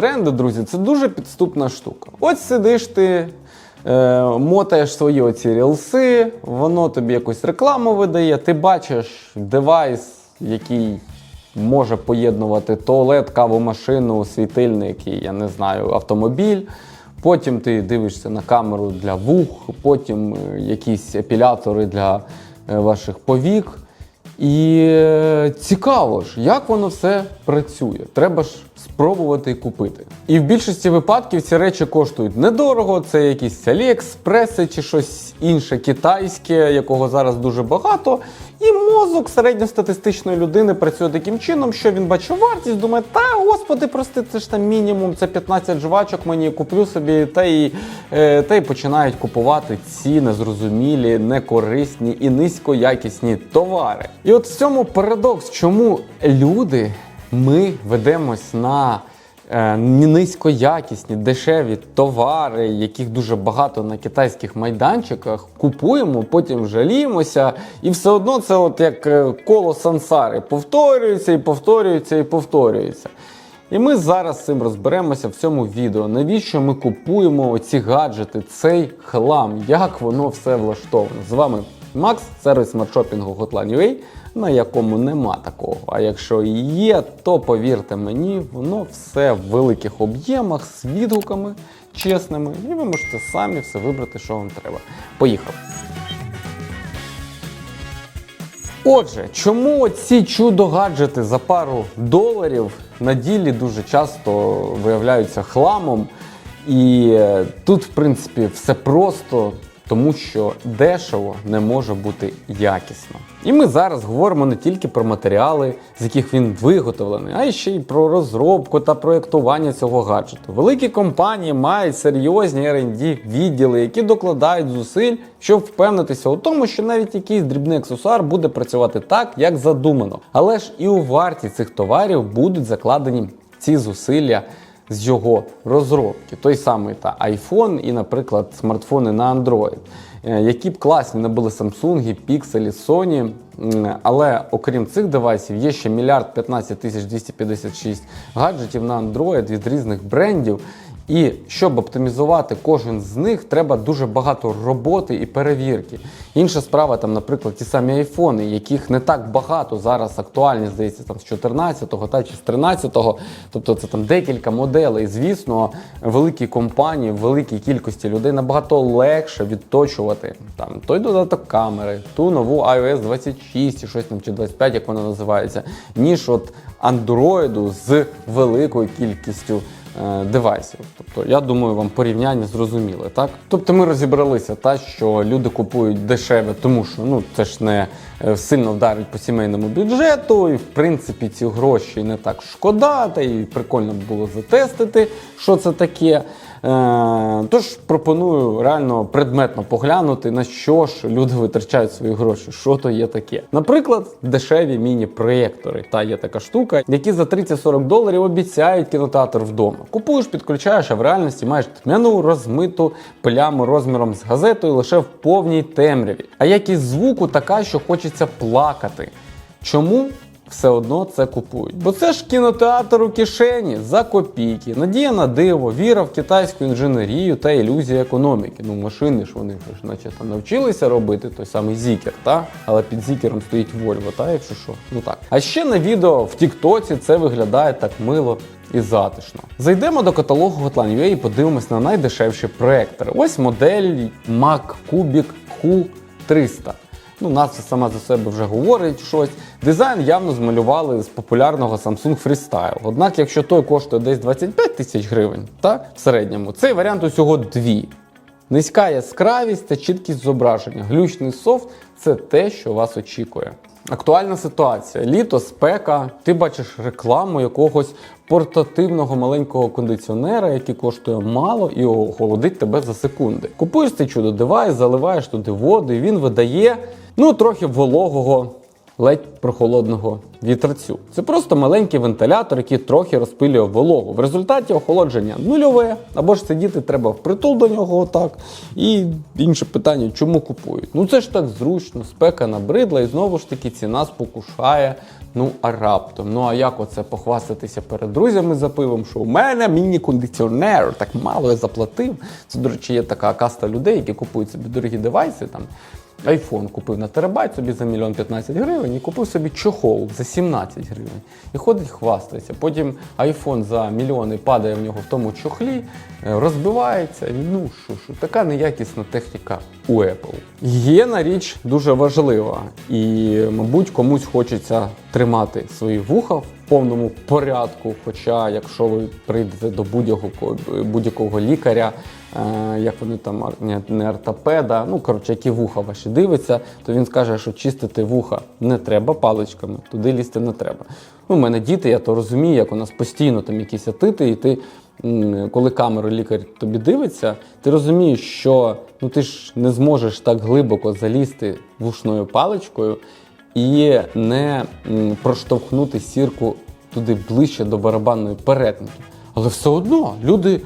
тренди, друзі, це дуже підступна штука. От сидиш ти. Е, мотаєш свої оці рілси, воно тобі якусь рекламу видає, ти бачиш девайс, який може поєднувати туалет, кавомашину, світильник і, я не знаю, автомобіль. Потім ти дивишся на камеру для вух, потім е, якісь епілятори для е, ваших повік. І е, цікаво ж, як воно все працює. Треба ж спробувати купити. І в більшості випадків ці речі коштують недорого. Це якісь Аліекспреси чи щось інше китайське, якого зараз дуже багато. Мозок середньостатистичної людини працює таким чином, що він бачить вартість, думає, та господи, прости, це ж там мінімум, це 15 жвачок мені куплю собі, та й, е, та й починають купувати ці незрозумілі, некорисні і низькоякісні товари. І от в цьому парадокс, чому люди ми ведемось на низькоякісні, дешеві товари, яких дуже багато на китайських майданчиках, купуємо, потім жаліємося, і все одно це от як е, коло сансари повторюється і повторюється і повторюється. І ми зараз з цим розберемося в цьому відео. Навіщо ми купуємо оці гаджети, цей хлам, як воно все влаштовано. З вами Макс, сервіс смартшопінгу Hotline.ua, на якому нема такого. А якщо є, то повірте мені, воно все в великих об'ємах з відгуками чесними, і ви можете самі все вибрати, що вам треба. Поїхали! Отже, чому ці чудо-гаджети за пару доларів на ділі дуже часто виявляються хламом? І е, тут, в принципі, все просто, тому що дешево не може бути якісно. І ми зараз говоримо не тільки про матеріали, з яких він виготовлений, а й ще й про розробку та проєктування цього гаджету. Великі компанії мають серйозні R&D відділи, які докладають зусиль, щоб впевнитися у тому, що навіть якийсь дрібний аксесуар буде працювати так, як задумано. Але ж і у вартість цих товарів будуть закладені ці зусилля з його розробки. Той самий та iPhone і, наприклад, смартфони на Android, е, які б класні не були Samsung, Pixel, Sony. Але окрім цих девайсів є ще мільярд 15 тисяч 256 гаджетів на Android від різних брендів. І щоб оптимізувати кожен з них, треба дуже багато роботи і перевірки. Інша справа, там, наприклад, ті самі айфони, яких не так багато зараз актуальні, здається, там з 14-го та чи з 13-го. Тобто це там декілька моделей. Звісно, великі компанії, великій кількості людей набагато легше відточувати там той додаток камери, ту нову iOS 26 чи щось там чи 25, як вона називається, ніж от Android з великою кількістю девайсів. Тобто, я думаю, вам порівняння зрозуміле, так? Тобто ми розібралися, та, що люди купують дешеве, тому що ну, це ж не е, сильно вдарить по сімейному бюджету, і в принципі ці гроші не так шкода, та і прикольно було затестити, що це таке. Е, Тож пропоную реально предметно поглянути, на що ж люди витрачають свої гроші, що то є таке. Наприклад, дешеві міні-проєктори. Та є така штука, які за 30-40 доларів обіцяють кінотеатр вдома. Купуєш, підключаєш, а в реальності маєш тьмяну розмиту пляму розміром з газетою лише в повній темряві. А якість звуку така, що хочеться плакати. Чому? все одно це купують. Бо це ж кінотеатр у кишені за копійки, надія на диво, віра в китайську інженерію та ілюзія економіки. Ну, машини ж вони ж наче там навчилися робити той самий зікер, та? але під зікером стоїть Volvo, та якщо що. Ну так. А ще на відео в Тіктоці це виглядає так мило. І затишно. Зайдемо до каталогу Hotline.ua і подивимось на найдешевші проектори. Ось модель Mac Cubic Hu 300. Ну, назва сама за себе вже говорить щось. Дизайн явно змалювали з популярного Samsung Freestyle. Однак, якщо той коштує десь 25 тисяч гривень, та в середньому, цей варіант усього дві. Низька яскравість та чіткість зображення. Глючний софт це те, що вас очікує. Актуальна ситуація: літо, спека. Ти бачиш рекламу якогось портативного маленького кондиціонера, який коштує мало і охолодить тебе за секунди. Купуєш цей чудо девайс, заливаєш туди воду, і він видає ну трохи вологого ледь прохолодного вітерцю. Це просто маленький вентилятор, який трохи розпилює вологу. В результаті охолодження нульове, або ж сидіти треба впритул до нього отак. І інше питання, чому купують? Ну це ж так зручно, спека набридла, і знову ж таки ціна спокушає. Ну а раптом. Ну а як оце похвастатися перед друзями за пивом, що у мене міні-кондиціонер, так мало я заплатив. Це, до речі, є така каста людей, які купують собі дорогі девайси. там. Айфон купив на терабайт собі за мільйон 15 гривень і купив собі чохол за 17 гривень. І ходить хвастається. Потім айфон за мільйони падає в нього в тому чохлі, е, розбивається. Ну що ж, така неякісна техніка у Apple. Гігієна річ дуже важлива, і, мабуть, комусь хочеться тримати свої вуха в повному порядку. Хоча, якщо ви прийдете до будь-якого будь-якого лікаря, як вони там не ортопеда, ну коротше, які вуха ваші дивиться, то він скаже, що чистити вуха не треба паличками, туди лізти не треба. Ну, у мене діти, я то розумію, як у нас постійно там якісь атити, і ти, коли камеру лікар тобі дивиться, ти розумієш, що ну ти ж не зможеш так глибоко залізти вушною паличкою і не проштовхнути сірку туди ближче до барабанної перетинки. Але все одно люди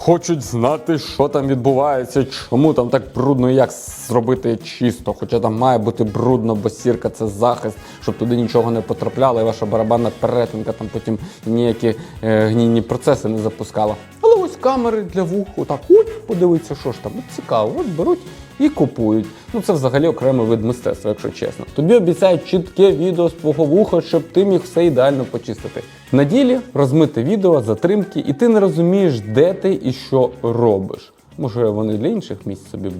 хочуть знати, що там відбувається, чому там так брудно, і як зробити чисто. Хоча там має бути брудно, бо сірка це захист, щоб туди нічого не потрапляло, і ваша барабанна перетинка там потім ніякі е, гнійні процеси не запускала. Але ось камери для вух, отак, от подивитися, що ж там. От цікаво, от беруть і купують. Ну це взагалі окремий вид мистецтва, якщо чесно. Тобі обіцяють чітке відео з твого вуха, щоб ти міг все ідеально почистити. На ділі розмите відео, затримки, і ти не розумієш, де ти і що робиш. Може, вони для інших місць собі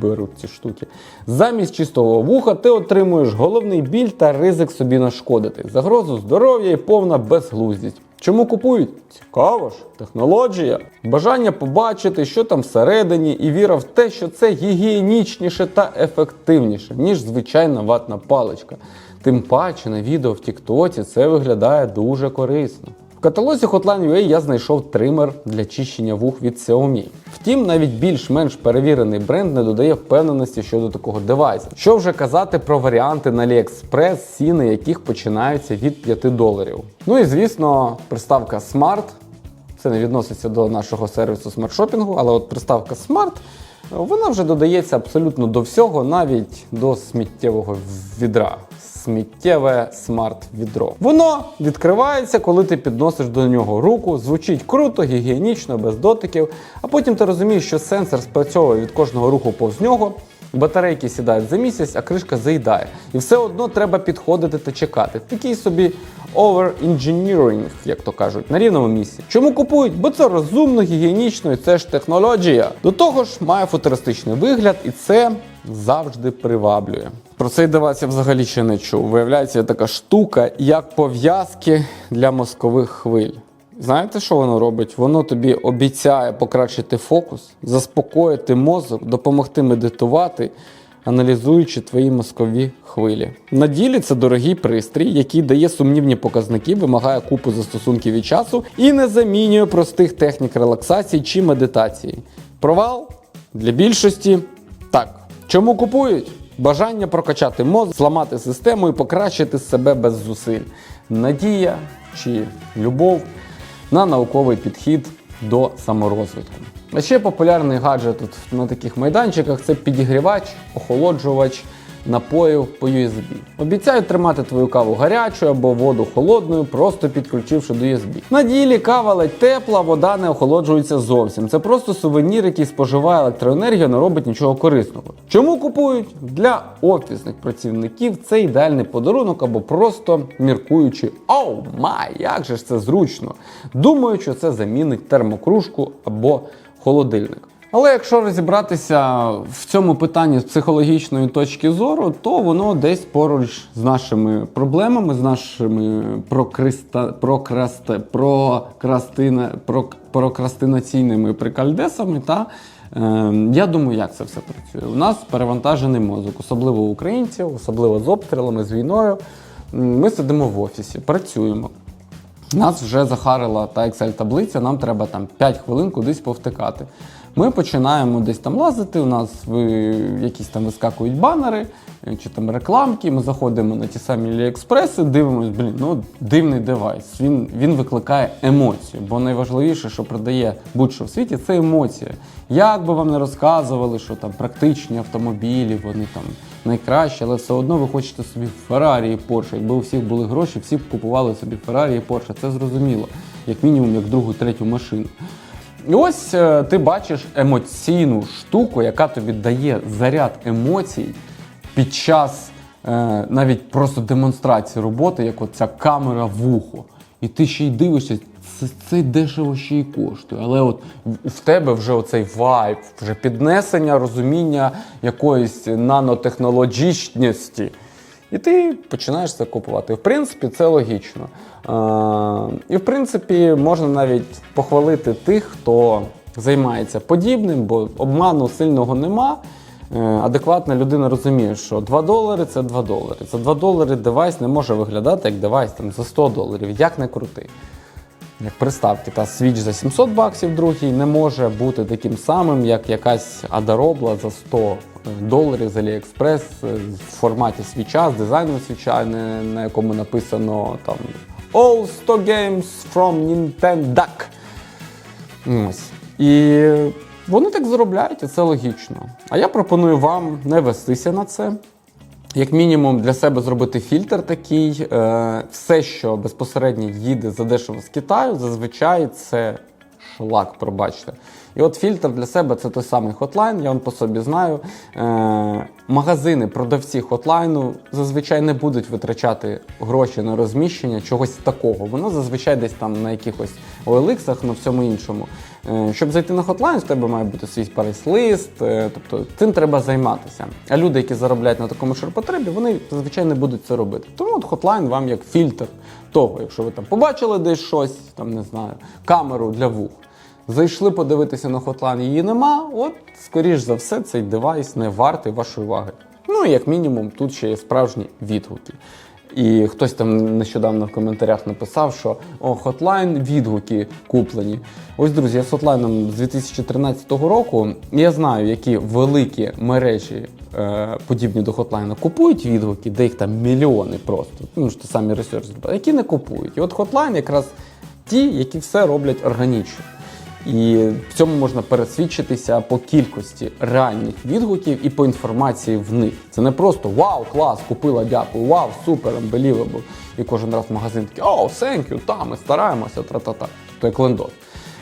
беруть ці штуки. Замість чистого вуха ти отримуєш головний біль та ризик собі нашкодити, загрозу здоров'я і повна безглуздість. Чому купують? Цікаво ж, технологія, бажання побачити, що там всередині, і віра в те, що це гігієнічніше та ефективніше, ніж звичайна ватна паличка. Тим паче на відео в Тіктоці це виглядає дуже корисно. Каталозі Hotline UA я знайшов тример для чищення вух від Xiaomi. Втім, навіть більш-менш перевірений бренд не додає впевненості щодо такого девайсу. Що вже казати про варіанти на AliExpress, ціни яких починаються від 5 доларів. Ну і звісно, приставка Smart. Це не відноситься до нашого сервісу смарт-шопінгу, але от приставка Smart, вона вже додається абсолютно до всього, навіть до сміттєвого відра. Сміттєве смарт-відро. Воно відкривається, коли ти підносиш до нього руку, звучить круто, гігієнічно, без дотиків. А потім ти розумієш, що сенсор спрацьовує від кожного руху повз нього. Батарейки сідають за місяць, а кришка заїдає. І все одно треба підходити та чекати. Такий собі over-engineering, як то кажуть, на рівному місці. Чому купують? Бо це розумно, гігієнічно і це ж технологія. До того ж, має футуристичний вигляд, і це завжди приваблює. Про цей девайс я взагалі ще не чув. Виявляється, така штука, як пов'язки для мозкових хвиль. Знаєте, що воно робить? Воно тобі обіцяє покращити фокус, заспокоїти мозок, допомогти медитувати, аналізуючи твої мозкові хвилі. На ділі це дорогий пристрій, який дає сумнівні показники, вимагає купу застосунків і часу і не замінює простих технік релаксації чи медитації. Провал для більшості. Чому купують? Бажання прокачати мозок, зламати систему і покращити себе без зусиль. Надія чи любов на науковий підхід до саморозвитку. А ще популярний гаджет на таких майданчиках це підігрівач, охолоджувач напоїв по USB. Обіцяють тримати твою каву гарячою або воду холодною, просто підключивши до USB. На ділі кава ледь тепла, вода не охолоджується зовсім. Це просто сувенір, який споживає електроенергію, не робить нічого корисного. Чому купують? Для офісних працівників це ідеальний подарунок або просто міркуючи, оу май, як же ж це зручно. Думаю, що це замінить термокружку або холодильник. Але якщо розібратися в цьому питанні з психологічної точки зору, то воно десь поруч з нашими проблемами, з нашими прокриста, прокрасте, прокрастина, прок, прокрастинаційними прикальдесами. Та е, я думаю, як це все працює. У нас перевантажений мозок, особливо українців, особливо з обстрілами, з війною. Ми сидимо в офісі, працюємо. Нас вже захарила та Excel таблиця, нам треба там 5 хвилин кудись повтикати. Ми починаємо десь там лазити. У нас якісь там вискакують банери е, чи там рекламки. Ми заходимо на ті самі Аліекспреси, дивимось, блін, ну дивний девайс. Він, він викликає емоцію, бо найважливіше, що продає будь-що в світі, це емоція. Як би вам не розказували, що там практичні автомобілі, вони там найкращі, але все одно ви хочете собі Феррарі і Порше. Якби у всіх були гроші, всі б купували собі Феррарі і Порше. Це зрозуміло, як мінімум, як другу, третю машину. І ось е, ти бачиш емоційну штуку, яка тобі дає заряд емоцій під час е, навіть просто демонстрації роботи, як от ця камера в ухо. І ти ще й дивишся, це, це дешево ще й коштує. Але от в тебе вже оцей вайб, вже піднесення, розуміння якоїсь нанотехнологічності. І ти починаєш це купувати. В принципі, це логічно. І в принципі, можна навіть похвалити тих, хто займається подібним, бо обману сильного нема. Е, Адекватна людина розуміє, що 2 долари це 2 долари. За 2 долари девайс не може виглядати як девайс там, за 100 доларів, як не крути. Як приставки, та свіч за 700 баксів, другий не може бути таким самим, як якась адаробла за 100 доларів з AliExpress в форматі свіча, з дизайном свіча, на якому написано там All 100 games from Nintendo. Ось. І вони так заробляють, і це логічно. А я пропоную вам не вестися на це. Як мінімум для себе зробити фільтр такий. Е, все, що безпосередньо їде задешево з Китаю, зазвичай це шлак, пробачте. І от фільтр для себе це той самий хотлайн, я он по собі знаю. Е, магазини, продавці хотлайну зазвичай не будуть витрачати гроші на розміщення чогось такого. Воно зазвичай десь там на якихось OLX, на всьому іншому. Е, щоб зайти на хотлайн, в тебе має бути свій прайс-лист, е, тобто цим треба займатися. А люди, які заробляють на такому ширпотребі, вони зазвичай не будуть це робити. Тому от хотлайн вам як фільтр того, якщо ви там побачили десь щось, там не знаю, камеру для вух. Зайшли подивитися на хотлайн, її нема. От, скоріш за все, цей девайс не вартий вашої уваги. Ну як мінімум, тут ще є справжні відгуки. І хтось там нещодавно в коментарях написав, що о, хотлайн відгуки куплені. Ось, друзі, я з хотлайном з 2013 року. Я знаю, які великі мережі е, подібні до хотлайна купують відгуки, де їх там мільйони просто. Ну ж ти самі ресерч які не купують. І от хотлайн якраз ті, які все роблять органічно. І в цьому можна пересвідчитися по кількості реальних відгуків і по інформації в них. Це не просто вау, клас, купила, дякую, вау, супер, unbelievable. І кожен раз в магазин такий о, thank you, та, ми стараємося, тра-та-та. Тобто як лендос.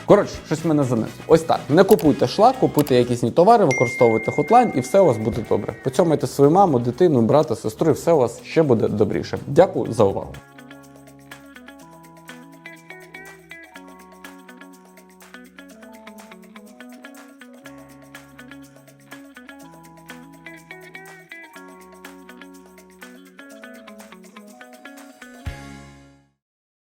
Коротше, щось мене занесло. Ось так. Не купуйте шлак, купуйте якісні товари, використовуйте хотлайн, і все у вас буде добре. Поцьомайте свою маму, дитину, брата, сестру, і все у вас ще буде добріше. Дякую за увагу.